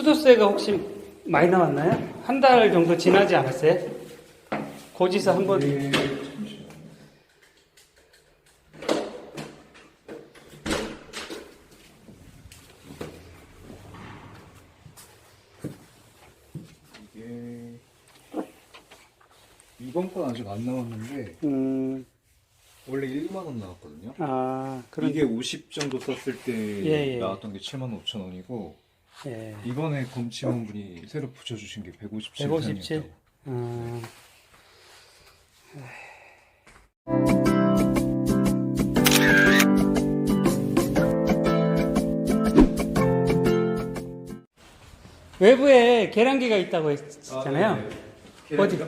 수도세가 혹시 많이 나왔나요? 한 달 정도 지나지 않았어요? 고지서 한 번. 네, 이번 건 아직 안 나왔는데 음, 원래 1만 원 나왔거든요. 아, 그런. 이게 50 정도 썼을 때 예, 예. 나왔던 게 7만 5천 원이고 예. 이번에 검침원분이 새로 붙여주신 게 157. 157? 상이었다고. 아, 외부에 계량기가 있다고 했잖아요. 아, 네. 어디?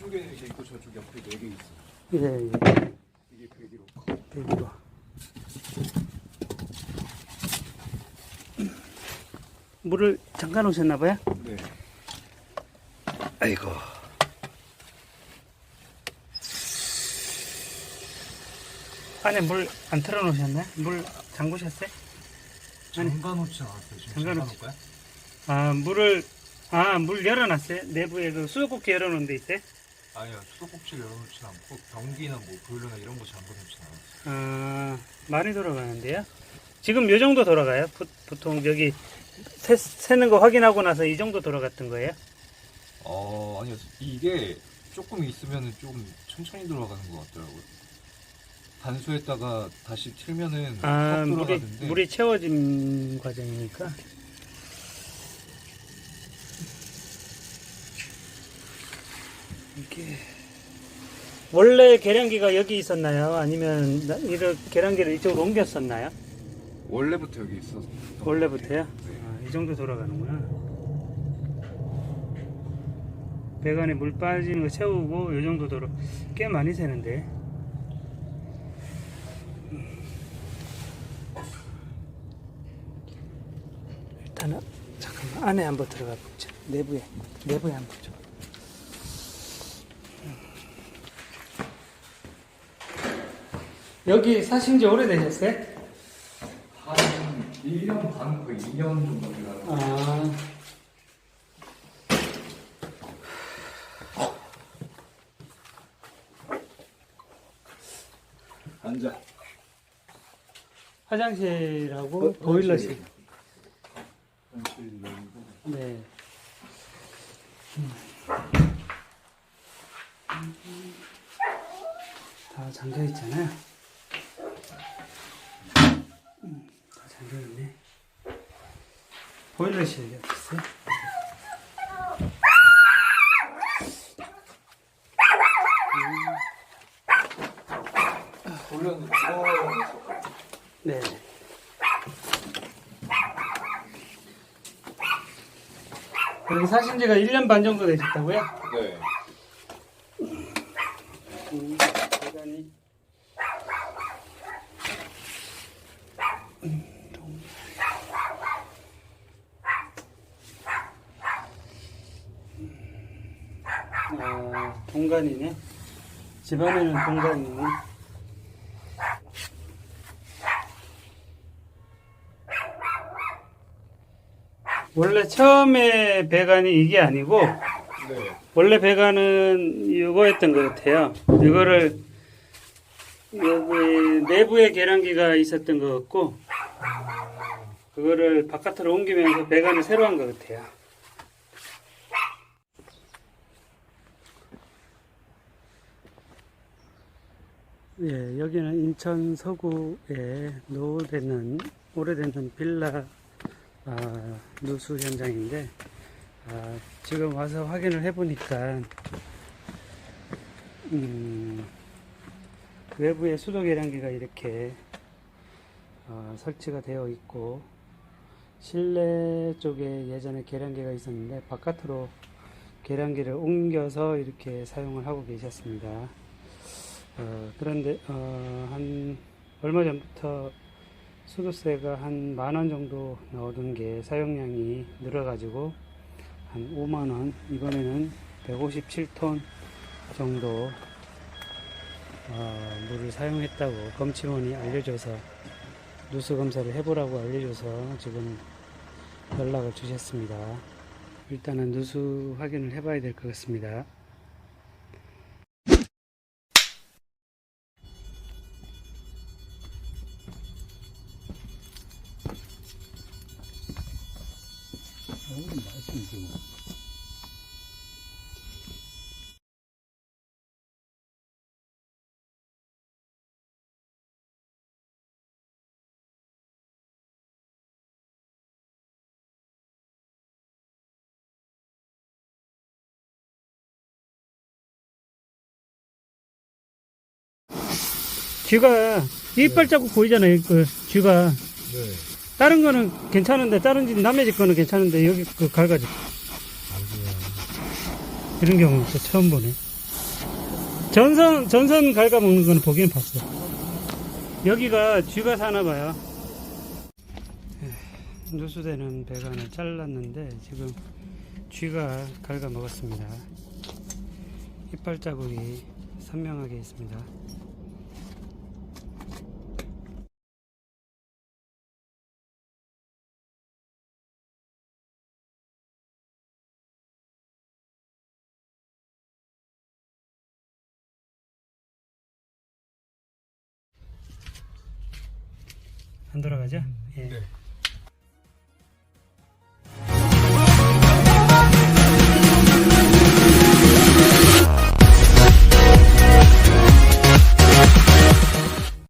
이쪽에는 이제 있고 저쪽 옆에 4개 있어. 예, 예. 이게 101호. 대기로. 물을 잠깐 오셨나봐요? 네. 아이고. 안에 물 안 틀어 놓으셨나요? 물 잠그셨어요? 아니. 잠가 놓지 않았어요. 지금 잠가. 놓을까요? 아, 물을, 아, 물 열어놨어요? 내부에 그 수도꼭지 열어놓은 데 있어요? 아니요. 수도꼭지를 열어놓진 않고 변기나 뭐 보일러나 이런 거 잠가 놓진 않았어요. 아, 많이 돌아가는데요? 지금 요 정도 돌아가요? 보, 보통 여기 새, 새는 거 확인하고 나서 이 정도 돌아갔던 거예요? 어, 아니요. 이게 조금 있으면 좀 천천히 돌아가는 것 같더라고요. 단수했다가 다시 틀면은 아, 확 물이, 돌아가는데 물이 채워진 과정이니까. 이게, 원래 계량기가 여기 있었나요? 아니면, 나- 이렇게 계량기를 이쪽으로 옮겼었나요? 원래부터 여기 있었어. 원래부터요? 네. 아, 이 정도 돌아가는구나. 배관에 물 빠지는 거 채우고, 이 정도 돌아, 꽤 많이 새는데. 일단은, 잠깐만, 안에 한번 들어가 보자. 내부에, 내부에 한번 보 여기 사신 지 오래되셨어요? 한 1년 반, 거의 2년 정도 돼가는 아. 앉아. 화장실하고 어, 보일러실. 화장실 열고. 네. 다 잠겨 있잖아요. 음, 다 잠겨 있네. 보일러실 여기 있어요. 보일러는 어, 네. 여기 사신 지가 1년 반 정도 되셨다고요? 네. 음, 대단히. 아, 동간이네. 집안에는 동간이네. 원래 처음에 배관이 이게 아니고 네. 원래 배관은 이거였던 것 같아요. 이거를 여기 내부에 계량기가 있었던 것 같고 그거를 바깥으로 옮기면서 배관을 새로 한 것 같아요. 예, 여기는 인천 서구에 노후되는 오래되는 빌라 아, 누수 현장인데 아, 지금 와서 확인을 해보니까 음, 외부에 수도 계량기가 이렇게 어, 설치가 되어 있고 실내 쪽에 예전에 계량기가 있었는데 바깥으로 계량기를 옮겨서 이렇게 사용을 하고 계셨습니다. 어, 그런데 어, 한 얼마 전부터 수도세가 한 만 원 정도 넣어둔 게 사용량이 늘어가지고 한 5만 원 이번에는 157톤 정도 어, 물을 사용했다고 검침원이 알려줘서 누수 검사를 해보라고 알려줘서 지금 연락을 주셨습니다. 일단은 누수 확인을 해봐야 될 것 같습니다. 쥐가 이빨 자국 보이잖아요. 그 쥐가 네. 다른 거는 괜찮은데 다른 집 남의 집 거는 괜찮은데 여기 그 갈가지 이런 경우는 또 처음 보네. 전선 전선 갈가 먹는 거는 보기는 봤어. 여기가 쥐가 사나 봐요. 에휴, 누수되는 배관을 잘랐는데 지금 쥐가 갈가 먹었습니다. 이빨 자국이 선명하게 있습니다. 안 돌아가죠? 예. 네.